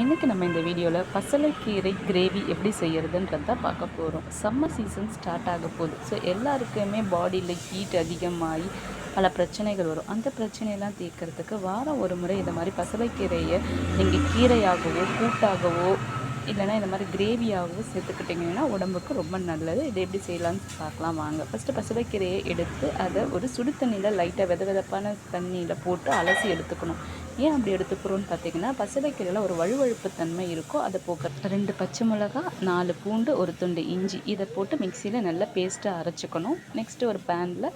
இன்றைக்கி நம்ம இந்த வீடியோவில் பசலைக்கீரை கிரேவி எப்படி செய்கிறதுன்றது தான் பார்க்க போகிறோம் சம்மர் சீசன் ஸ்டார்ட் ஆக போகுது. ஸோ எல்லாருக்குமே பாடியில் ஹீட் அதிகமாகி பல பிரச்சனைகள் வரும். அந்த பிரச்சனையெல்லாம் தீர்க்கறதுக்கு வாரம் ஒரு முறை இந்த மாதிரி பசலைக்கீரையை நீங்கள் கீரையாகவோ கூட்டாகவோ இல்லைன்னா இந்த மாதிரி கிரேவியாகவும் சேர்த்துக்கிட்டிங்கன்னா உடம்புக்கு ரொம்ப நல்லது. இதை எப்படி செய்யலாம்னு பார்க்கலாம் வாங்க. ஃபஸ்ட்டு பசுவைக்கீரையை எடுத்து அதை ஒரு சுடு தண்ணியில் லைட்டாக வெத வெதப்பான தண்ணியில் போட்டு அலசி எடுத்துக்கணும். ஏன் அப்படி எடுத்துக்கிறோன்னு பார்த்தீங்கன்னா பசுவைக்கீரையில் ஒரு வழுவழுப்பு தன்மை இருக்கும் அதை போக்க ரெண்டு பச்சை மிளகா நாலு பூண்டு ஒரு துண்டு இஞ்சி இதை போட்டு மிக்சியில் நல்லா பேஸ்ட்டாக அரைச்சிக்கணும். நெக்ஸ்ட்டு ஒரு பேனில்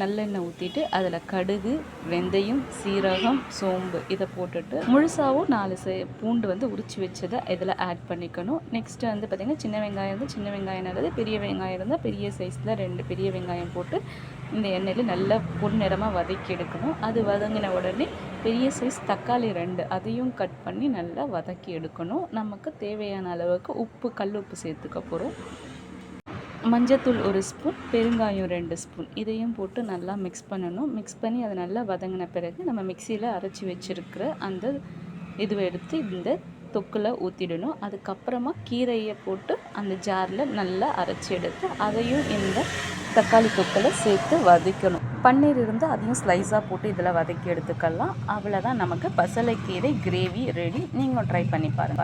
நல்லெண்ணெய் ஊற்றிட்டு அதில் கடுகு வெந்தயம் சீரகம் சோம்பு இதை போட்டுட்டு முழுசாகவும் நாலு பூண்டு வந்து உரிச்சு வச்சதை இதில் ஆட் பண்ணிக்கணும். நெக்ஸ்ட்டு வந்து பார்த்திங்கன்னா சின்ன வெங்காயம் இருந்தால் சின்ன வெங்காயம் நல்லது பெரிய வெங்காயம் இருந்தால் பெரிய சைஸில் ரெண்டு பெரிய வெங்காயம் போட்டு இந்த எண்ணெயில் நல்லா பொன்னிறமாக வதக்கி எடுக்கணும். அது வதங்கின உடனே பெரிய சைஸ் தக்காளி ரெண்டு அதையும் கட் பண்ணி நல்லா வதக்கி எடுக்கணும். நமக்கு தேவையான அளவுக்கு உப்பு கல் உப்பு சேர்த்துக்க போகிறோம் மஞ்சத்தூள் ஒரு ஸ்பூன் பெருங்காயம் ரெண்டு ஸ்பூன். இதையும் போட்டு நல்லா மிக்ஸ் பண்ணணும். மிக்ஸ் பண்ணி அதை நல்லா வதங்கின பிறகு நம்ம மிக்சியில் அரைச்சி வச்சுருக்கிற அந்த இதுவை எடுத்து இந்த தொக்கில் ஊற்றிடணும் அதுக்கப்புறமா கீரையை போட்டு அந்த ஜாரில் நல்லா அரைச்சி எடுத்து அதையும் இந்த தக்காளி தொக்கில் சேர்த்து வதக்கணும். பன்னீர் இருந்தால் அதையும் ஸ்லைஸாக போட்டு இதில் வதக்கி எடுத்துக்கலாம். அவ்வளோதான் நமக்கு பசலைக்கீரை கிரேவி ரெடி நீங்களும் ட்ரை பண்ணி பாருங்கள்